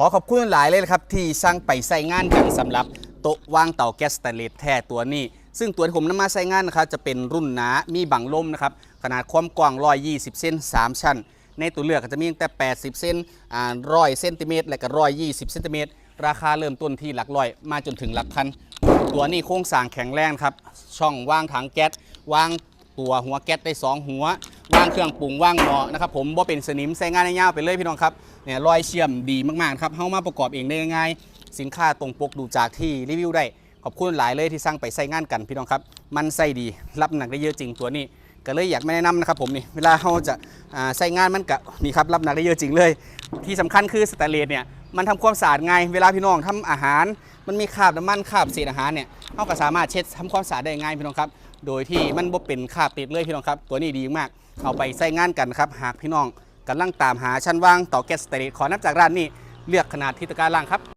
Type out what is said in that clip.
ขอขอบคุณหลายเลยนะครับที่สร้างไปใส่งานกันสำหรับโต๊ะวางเตาแก๊สสแตนเลสแท้ตัวนี้ ซึ่งตัวที่ผมนำมาใส่งานนะครับจะเป็นรุ่นหนามีบังลมนะครับขนาดความกว้าง 120 เซน3 ชั้น ในตัวเลือกก็จะมีตั้งแต่ 80 เซนอ่า100เซนติเมตรและก็120 เซนติเมตรราคาเริ่มต้นที่หลักร้อย มาจนถึงหลักพัน ตัวนี้โครงสร้างแข็งแรงครับช่องว่างถังแก๊สวางตัวหัวแก๊สได้ 2 หัว ว่างเครื่องปรุงว่างหม้อนะครับผมบ่เป็นสนิมใส่งานยาวๆไปเลยพี่น้องครับเนี่ยรอยเชื่อมดีมากๆครับเฮามาประกอบเองได้ง่ายสินค้าตรงปกดูจากที่รีวิวได้ขอบคุณหลายเลยที่สร้างไปใส่งานกันพี่น้องครับ มันใส่ดีรับน้ำหนักได้เยอะจริงตัวนี้ ก็เลยอยากไม่แนะนำนะครับผมนี่เวลาเราจะใส่งานมันกะนี่ครับรับน้ำหนักได้เยอะจริงเลย ที่สำคัญคือสแตนเลสเนี่ย มันทำความสะอาดง่ายเวลาพี่น้องทำอาหาร มันมีคราบน้ำมันคราบเศษอาหารเนี่ยเราก็สามารถเช็ดทำความสะอาดได้ง่ายพี่น้องครับ โดยที่มันบ่เป็นคราบติดเลยพี่น้องครับ ตัวนี้ดีมาก เอาไปใส่งานกันครับ หากพี่น้องกำลังตามหาชั้นวางต่อแก๊สสเตอรีขอนับจากร้านนี้เลือกขนาดที่ตะกร้ารล่างครับ